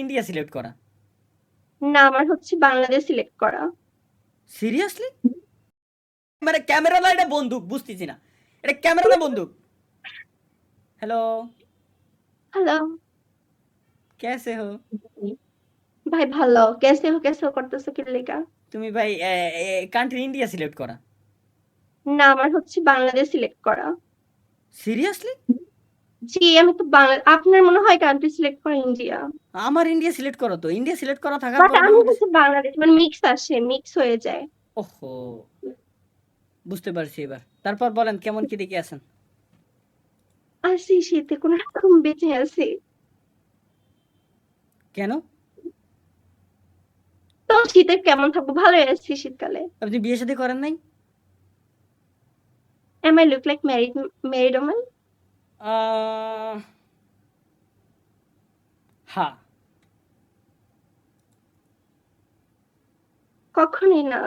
India select করা? না আমার হচ্ছে বাংলাদেশ সিলেক্ট করা। সিরিয়াসলি মানে ক্যামেরা লাইনে বন্দুক বুঝতেছি না। এটা ক্যামেরা না বন্দুক? হ্যালো হ্যালো কেসে হো? ভাই ভালো। কেসে হো কেসে করতেছো কি লেখা তুমি ভাই কান্ট্রি ইন্ডিয়া সিলেক্ট করা? না আমার হচ্ছে বাংলাদেশ সিলেক্ট করা। সিরিয়াসলি জি আমি তো বাংলা আপনার মনে হয় কান্ট্রি সিলেক্ট করা ইন্ডিয়া আমার ইন্ডিয়া সিলেক্ট করো তো। ইন্ডিয়া সিলেক্ট করা থাকার বাট আমি হচ্ছে বাংলাদেশ মানে মিক্স আসে মিক্স হয়ে যায়। ওহো। বুঝতে পারছি এবার। তারপর বলেন কেমন কি দেখে আছেন? আসি শীতে কোন রকম বেঁচে আছি। কেন? তো শীতে কেমন থাকব? ভালোই আছি শীতকালে। আপনি বিয়ে শাদী করেন নাই? Am I look like married married woman ah, হ্যাঁ কখনোই না।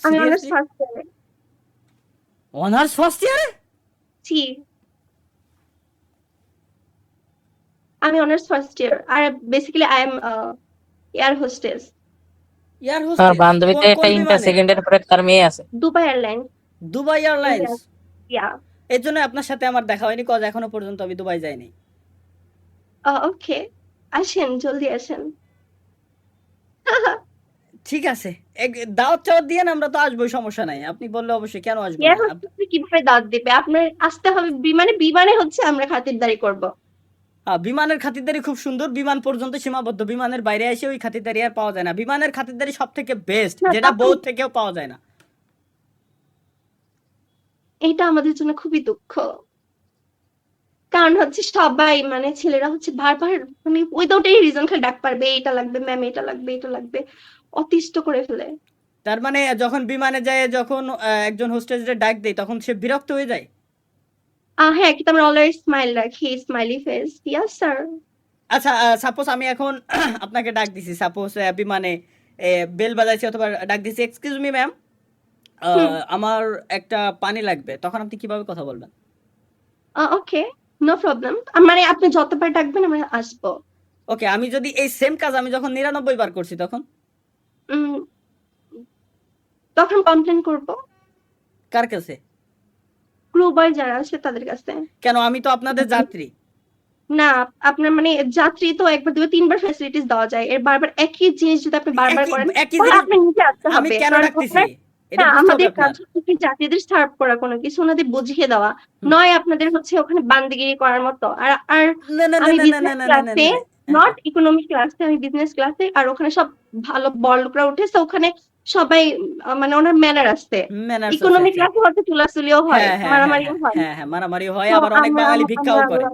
আমি অনার্স ফার্স্ট ইয়ারে অনার্স ফার্স্ট ইয়ারে জি আমি honours first year R basically I am air hostess year তার হোস্টেস বান্ধবীতে একটা ইন্টার বিমানে? সেকেন্ডের পরে তার মেয়ে আছে। দুবাই এয়ারলাইন্স দুবাই এয়ারলাইন্স ইয়া এর জন্য আপনার সাথে আমার দেখা হয়নি কজ এখনও পর্যন্ত আমি দুবাই যাইনি। ওকে। আসেন জলদি আসেন। ঠিক আছে। এক- দাওয়াত চাওয়াত দিয়ে আমরা তো আসবোই সমস্যা নাই। আপনি বললে অবশ্যই কেন আসব কীভাবে দাঁত দিবে? আপনার আসতে হবে বিমানে বিমানে হচ্ছে আমরা খাতিরদারি করব। বিমানের খাতিরদারি খুব সুন্দর। বিমান পর্যন্ত সীমাবদ্ধ। বিমানের বাইরে এসে ওই খাতিরদারি আর পাওয়া যায় না। বিমানের খাতিরদারি সব থেকে বেস্ট যেটা বউ থেকেও পাওয়া যায় না। এটা আমাদের জন্য খুবই দুঃখ। কারণ হচ্ছে সবাই মানে ছেলেরা হচ্ছে বারবার মানে উইদাউট এই রিজন খালি ডাক পারবে এটা লাগবে ম্যাম এটা লাগবে এটা লাগবে অতিষ্ঠ করে ফেলে। তার মানে যখন বিমানে যায় যখন একজন হোস্টেসের ডাক দেয় তখন সে বিরক্ত হয়ে যায়? হ্যাঁ কিন্তু আমরা অলওয়েজ স্মাইল রাখি স্মাইলি ফেস ইয়াস স্যার আচ্ছা সাপোজ আমি এখন আপনাকে ডাক দিছি সাপোজ বিমানে বেল বাজাইছি অথবা ডাক দিছি এক্সকিউজ মি ম্যাম। আমার একটা পানি লাগবে। তখন আপনি কীভাবে কথা বলবেন? ওকে নো প্রবলেম মানে আপনি যতবার ডাকবেন আমরা আসব। ওকে আমি যদি এই সেম কাজ আমি যখন নিরানব্বই বার করছি তখন? তখন কমপ্লেন করব। কার কাছে? ক্রু বয় যারা আছে তাদের কাছে। কেন? আমি তো আপনাদের যাত্রী। না আপনার মানে যাত্রী তো একবার দুবার তিনবার ফ্যাসিলিটিস দেওয়া যায়। এর বারবার একই জিনিস যদি আপনি বারবার করেন একই তাহলে জিনিস আপনার নিচে আসতে আমি কেন কারণ হবে আমাদের কাজ হচ্ছে কি যাত্রীদের সার্ভ করা কোনো কিছু ওনাদের বুঝিয়ে দেওয়া। নয় আপনাদের হচ্ছে ওখানে বান্দিগিরি করার মতো। আর আর আমি না class-এ নট ইকোনমিক ক্লাসে আমি বিজনেস ক্লাসে আর ওখানে সব ভালো বড় লোকরা উঠেছে ওখানে সবাই মানে ওনার ম্যানার আসছে ইকোনমিক ক্লাসে হয়তো চুলাচুলিও হয় হ্যাঁ হ্যাঁ মারামারিও হ্যাঁ, হয় হ্যাঁ হ্যাঁ হয় আবার অনেক বাঙালি ভিক্ষাও করে।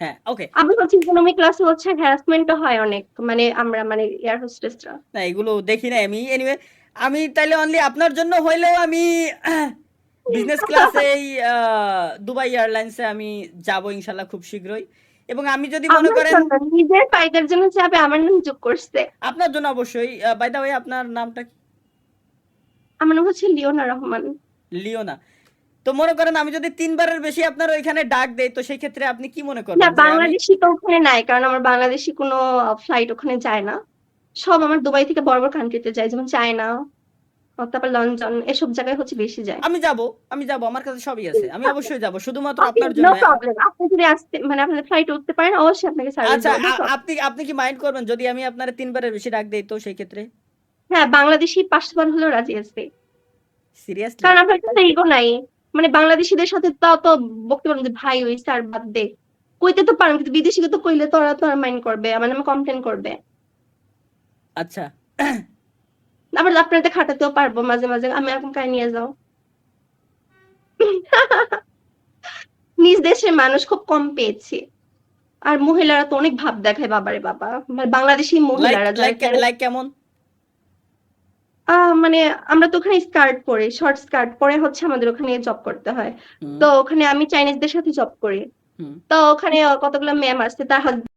হ্যাঁ ওকে আবার হচ্ছে ইকোনমিক ক্লাসে হচ্ছে হ্যারাসমেন্টও হয় অনেক মানে আমরা মানে এয়ার হোস্টেসরা না এগুলো দেখি না আমি। এনিওয়ে আমি তাইলে অনলি আপনার জন্য হইলেও আমি বিজনেস ক্লাসে এই দুবাই এয়ারলাইন্সে আমি যাব ইনশাল্লাহ খুব শীঘ্রই। এবং আমি যদি মনে করেন নিজের ফায়দার জন্য যাবে আমার নাম যোগ করছে। আপনার জন্য অবশ্যই। বাই দা ওয়ে আপনার নামটা কি? আমার নাম হচ্ছে লিওনা রহমান। লিওনা। তো মনে করেন আমি যদি তিনবারের বেশি আপনার ওইখানে ডাক দেই তো সেই ক্ষেত্রে আপনি কি মনে করেন না বাংলাদেশি তো ওখানে নাই কারণ আমার বাংলাদেশি কোনো ফ্লাইট ওখানে যায় না। সব আমার দুবাই থেকে বড় বড় কান্ট্রিতে যায় যেমন চায়না তারপর লন্ডন এসব জায়গায় হচ্ছে বেশি যায়। আমি যাব আমি যাব আমার কাছে সবই আছে। আমি অবশ্যই যাব শুধুমাত্র আপনার জন্য। আপনি যদি আসতে মানে আপনাদের ফ্লাইট উঠতে পারেন অবশ্যই আপনাকে আচ্ছা আপনি আপনি কি মাইন্ড করবেন? যদি আমি আপনার তিনবারের বেশি ডাক দেই তো সেই ক্ষেত্রে হ্যাঁ বাংলাদেশি পাঁচবার হলেও রাজি আছে। সিরিয়াসলি কারণ আপনার কাছে ইগো নাই। মানে বাংলাদেশিদের সাথে তাও তো বলতে পারেন যে ভাই ওই স্যার বাদ দে। কইতে তো পারেন কিন্তু বিদেশিকে তো কইলে তো ওরা তো মাইন্ড করবে আমার নামে কমপ্লেন করবে। আচ্ছা। আবার আপনাদের খাটাতেও পারব মাঝে মাঝে। আমি এরকম কাই নিয়ে যাও। নিজ দেশের মানুষ খুব কম পেয়েছি। আর মহিলারা তো অনেক ভাব দেখায় বাবারে বাবা। মানে বাংলাদেশি মহিলারা লাইক কেমন? মানে আমরা তো ওখানে স্কার্ট পরি শর্ট স্কার্ট পরে হচ্ছে আমাদের ওখানে জব করতে হয়। তো ওখানে আমি চাইনিজদের সাথে জব করি। তো ওখানে কতগুলো ম্যাম আসছে তার হাজবেন্ড